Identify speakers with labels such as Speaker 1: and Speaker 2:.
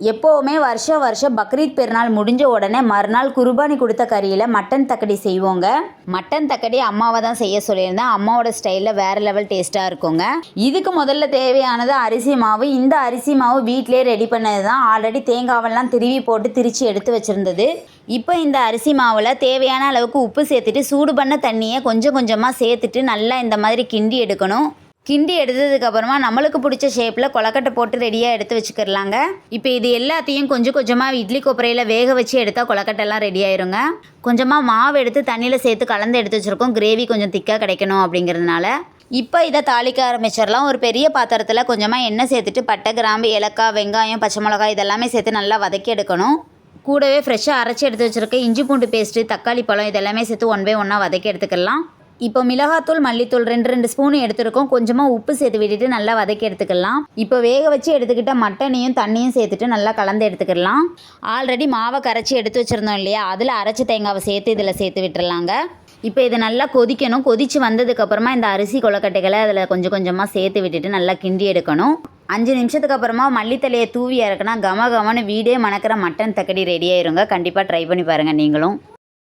Speaker 1: எப்போவுமே வருஷம் வருஷம் பக்ரீத் பெருநாள் முடிஞ்ச உடனே மறுநாள் குர்பானி கொடுத்த கறியில் மட்டன் தக்கடி செய்வோங்க. மட்டன் தக்கடி அம்மாவை தான் செய்ய சொல்லியிருந்தேன். அம்மாவோட ஸ்டைலில் வேறு லெவல் டேஸ்ட்டாக இருக்குங்க. இதுக்கு முதல்ல தேவையானது அரிசி மாவு. இந்த அரிசி மாவு வீட்டிலே ரெடி பண்ணது தான் ஆல்ரெடி தேங்காவெல்லாம் திருவி போட்டு திரிச்சு எடுத்து வச்சுருந்தது. இப்போ இந்த அரிசி மாவில் தேவையான அளவுக்கு உப்பு சேர்த்துட்டு சூடு பண்ண தண்ணியை கொஞ்சம் கொஞ்சமாக சேர்த்துட்டு நல்லா இந்த மாதிரி கிண்டி எடுக்கணும். கிண்டி எடுத்ததுக்கு அப்புறமா நம்மளுக்கு பிடிச்ச ஷேப்பில் கொலக்கட்டை போட்டு ரெடியாக எடுத்து வச்சுக்கிறலாங்க இப்போ இது எல்லாத்தையும் கொஞ்சம் கொஞ்சமாக இட்லி கொப்பரையில் வேக வச்சு எடுத்தால் கொலக்கட்டைலாம் ரெடி ஆயிருங்க. கொஞ்சமாக மாவு எடுத்து தண்ணியில் சேர்த்து கலந்து எடுத்து வச்சுருக்கோம். கிரேவி கொஞ்சம் திக்காக கிடைக்கணும் அப்படிங்கிறதுனால. இப்போ இதை தாளிக்க ஆரம்பிச்சிடலாம். ஒரு பெரிய பாத்திரத்தில் கொஞ்சமாக எண்ணெய் சேர்த்துட்டு பட்டை கிராம்பு ஏலக்காய் வெங்காயம் பச்சை மிளகாய் இதெல்லாமே சேர்த்து நல்லா வதக்கி எடுக்கணும். கூடவே ஃப்ரெஷ்ஷாக அரைச்சி எடுத்து வச்சுருக்க இஞ்சி பூண்டு பேஸ்ட்டு தக்காளி பழம் இதெல்லாமே சேர்த்து ஒன் பை ஒன்னாக வதக்கி எடுத்துக்கலாம். இப்போ மிளகாத்தூள் மல்லித்தூள் ரெண்டு ரெண்டு ஸ்பூன் எடுத்துருக்கோம். கொஞ்சமாக உப்பு சேர்த்து விட்டுட்டு நல்லா வதக்கி எடுத்துக்கலாம். இப்போ வேக வச்சு எடுத்துக்கிட்ட மட்டனையும் தண்ணியும் சேர்த்துட்டு நல்லா கலந்து எடுத்துக்கலாம் ஆல்ரெடி மாவை கரைச்சி எடுத்து வச்சுருந்தோம் இல்லையா? அதில் அரைச்சி தேங்காவை சேர்த்து இதில் சேர்த்து விட்டுறலாங்க. இப்போ இது நல்லா கொதிக்கணும். கொதித்து வந்ததுக்கப்புறமா இந்த அரிசி கொலக்கட்டைகளை அதில் கொஞ்சம் கொஞ்சமாக சேர்த்து விட்டுட்டு நல்லா கிண்டி எடுக்கணும். அஞ்சு நிமிஷத்துக்கு அப்புறமா மல்லித்தலையை தூவி இறக்குனா கம கமன்னு வீடே மணக்கிற மட்டன் தக்கடி ரெடி ஆயிருங்க. கண்டிப்பாக ட்ரை பண்ணி பாருங்கள் நீங்களும்.